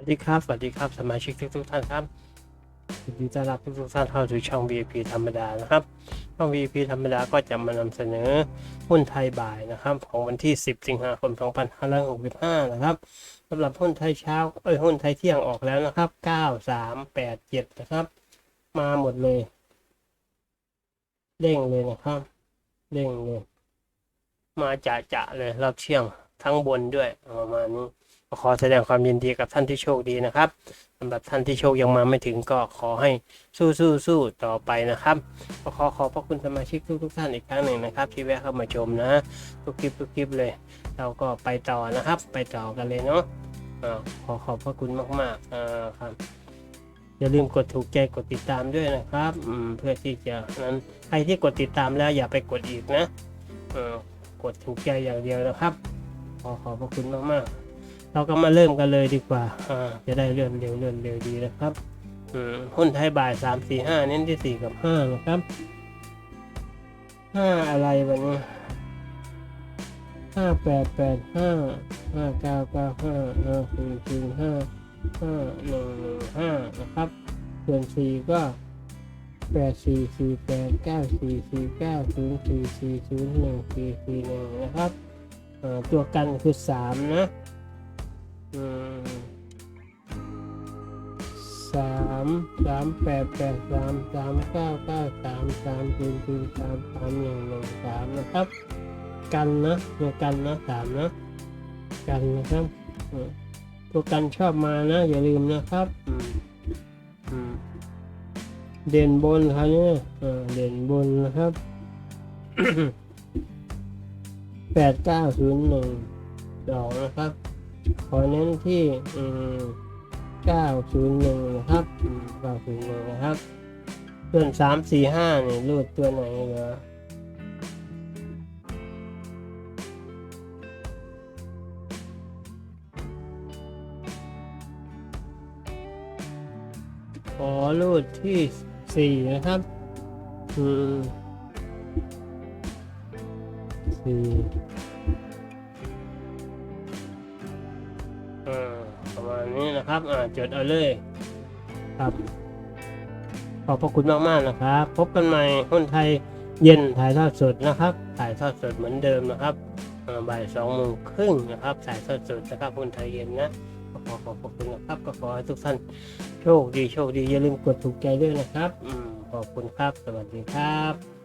วัสดีครับ สวัสดีครับ สมาชิกทุกทุกๆท่านครับยินดีต้อนรับทุกทุกๆท่านเข้าสู่ช่อง VIP ธรรมดานะครับ ช่อง VIP ธรรมดาก็จะมานำเสนอหุ้นไทยบ่ายนะครับ ของวันที่ 10 สิงหาคม 2565 นะครับสำหรับหุ้นไทยเช้าเอ้ยหุ้นไทยเที่ยงออกแล้วนะครับ 9387 นะครับ มาหมดเลย เด้งเลยนะครับ เด้งเลย มาจะจะๆเลยรอบเที่ยงทั้งบนด้วยประมาณนี้ ขอแสดงความยินดีกับท่านที่โชคดีนะครับสำหรับท่านที่โชคยังมาไม่ถึงก็ขอให้สู้สู้สู้ต่อไปนะครับขอขอบพระคุณสมาชิกทุกทุกท่านอีกครั้งหนึ่งนะครับ ที่แวะเข้ามาชมนะ ทุกคลิปทุกคลิปเลย เราก็ไปต่อนะครับ ไปต่อกันเลยเนาะขอขอบพระคุณมากๆอ่าครับอย่าลืมกดถูกใจกดติดตามด้วยนะครับเพื่อที่จะนั้นใครที่กดติดตามแล้วอย่าไปกดอีกนะกดถูกใจอย่างเดียวนะครับ ขอขอบพระคุณมากๆ เราก็มาเริ่มกันเลยดีกว่าอ่า จะได้เลื่อนเร็วเลื่อนเร็วดีนะครับอืมหุ้นไทยบ่ายสามสี่ห้าเน้นที่สี่กับห้านะครับห้าอะไรวันนี้ห้าแปดแปดห้าห้าเก้าเก้าห้าห้าสี่สี่ห้าห้าหนึ่งหนึ่งห้านะครับ ส่วนสี่ก็แปดสี่สี่แปดเก้าสี่สี่เก้าศูนย์สี่สี่ศูนย์หนึ่งสี่สี่หนึ่งนะครับเอ่อตัวกันคือสามนะอืม สามสามแปดแปดสามสามเก้าเก้าสามสามศูนย์ศูนย์สามสามหนึ่งหนึ่งสามนะครับ กันนะตัวกันนะสามนะ กันนะครับตัวกันชอบมานะ อย่าลืมนะครับอืมเด่นบนครับเนี่ยเออเด่นบนนะครับแปดเก้าศูนย์หนึ่งสองนะครับ ขอเน้นที่อืมเก้าศูนย์หนึ่งนะครับอืมเก้าศูนย์หนึ่งนะครับ ส่วนสามสี่ห้านี่รูดตัวไหนเหรอขอรูดที่สี่นะครับอืมสี่ อ่าประมาณนี้นะครับอ่าจดเอาเลย ครับ ขอบพระคุณมากๆนะครับ พบกันใหม่คนไทยเย็นถ่ายทอดสดนะครับ ถ่ายทอดสดเหมือนเดิมนะครับอ่าบ่ายสองโมงครึ่งนะครับถ่ายทอดสดนะครับคนไทยเย็นนะก็ขอขอบพระคุณนะครับ ก็ขอให้ทุกท่านโชคดีโชคดีอย่าลืมกดถูกใจด้วยนะครับอืมขอบคุณครับ สวัสดีครับ